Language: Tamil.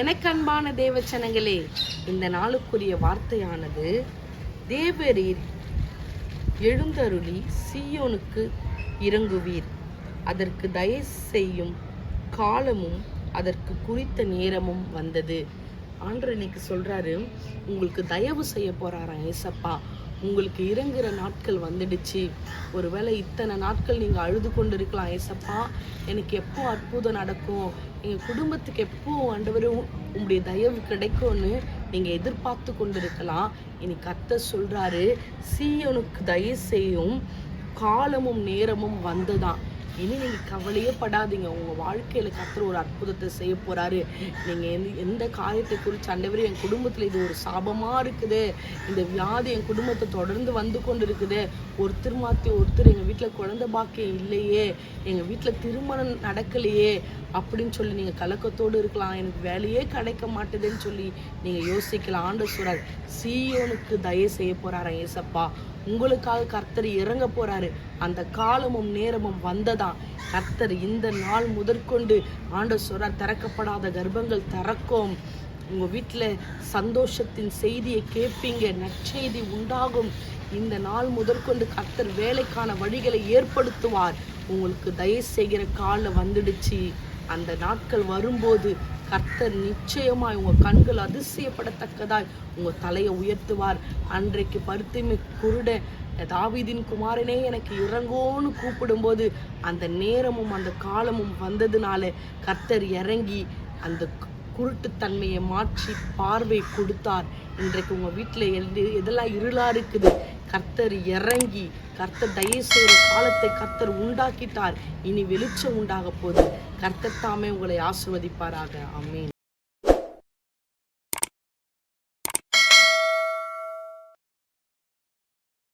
எனக்கு அன்பான தேவச்சனங்களே இந்த நாளுக்குரிய வார்த்தையானது தேவரீர் எழுந்தருளி சீயோனுக்கு இறங்குவீர். அதற்கு தயவு செய்யும் காலமும் அதற்கு குறித்த நேரமும் வந்தது. ஆண்டு இன்னைக்கு சொல்கிறாரு உங்களுக்கு தயவு செய்ய போகிறாராம் ஏசப்பா. உங்களுக்கு இறங்குற நாட்கள் வந்துடுச்சு. ஒருவேளை இத்தனை நாட்கள் நீங்க அழுது கொண்டு இருக்கலாம் ஏசப்பா. எனக்கு எப்போ அற்புதம் நடக்கும்? எங்க குடும்பத்துக்கு எப்போ ஆண்டவரும் உங்களுடைய தயவு கிடைக்கும்னு நீங்க எதிர்பார்த்து கொண்டு இருக்கலாம் இனி கத்த சொல்றாரு சீயனுக்கு தயவு செய்யும் காலமும் நேரமும் வந்துதான். இனி நீங்க கவலையே படாதீங்க. உங்க வாழ்க்கையில கத்துற ஒரு அற்புதத்தை செய்ய போறாரு. நீங்க எந்த எந்த காரியத்தை குறித்து அண்டவர் என் குடும்பத்துல இது ஒரு சாபமா இருக்குது. இந்த வியாதி என் குடும்பத்தை தொடர்ந்து வந்து கொண்டு இருக்குது ஒருத்தர் மாத்தி ஒருத்தர் எங்க வீட்டுல குழந்தை பாக்கியம் இல்லையே. எங்க வீட்டுல திருமணம் நடக்கலையே. அப்படின்னு சொல்லி நீங்க கலக்கத்தோடு இருக்கலாம். எனக்கு வேலையே கிடைக்க மாட்டேதுன்னு சொல்லி நீங்க யோசிக்கலாம். ஆண்டு சொல்றாரு சீயோனுக்கு தயவு செய்ய போறாராம் ஏசப்பா உங்களுக்காக கர்த்தர் இறங்க போறாரு. அந்த காலமும் நேரமும் வந்ததான் கர்த்தர் இந்த நாள் முதற்கொண்டு ஆண்டு சொல்றார் திறக்கப்படாத கர்ப்பங்கள் திறக்கும். உங்க வீட்டுல சந்தோஷத்தின் செய்தியை கேட்பீங்க. நற்செய்தி உண்டாகும். இந்த நாள் முதற்கொண்டு கர்த்தர் வேலைக்கான வழிகளை ஏற்படுத்துவார். உங்களுக்கு தயவு செய்கிற காலில் வந்துடுச்சு. அந்த நாட்கள் வரும்போது கர்த்தர் நிச்சயமாய் உங்கள் கண்கள் அதிசயப்படத்தக்கதாய் உங்கள் தலையை உயர்த்துவார். அன்றைக்கு பருத்திமை குருட தாவிதின் குமாரனே எனக்கு இறங்கோன்னு கூப்பிடும்போது அந்த நேரமும் அந்த காலமும் வந்ததுனால கர்த்தர் இறங்கி அந்த குருட்டுத்தன்மையை மாற்றி பார்வை கொடுத்தார். இன்றைக்கு உங்கள் வீட்டில் எது எதெல்லாம் இருளா இருக்குது? கர்த்தர் இறங்கி கர்த்தர் தயவு செய்கிற காலத்தை கர்த்தர் உண்டாக்கிட்டார். இனி வெளிச்சம் உண்டாக போது கர்த்தர் தாமே உங்களை ஆசிர்வதிப்பாராக. ஆமென்.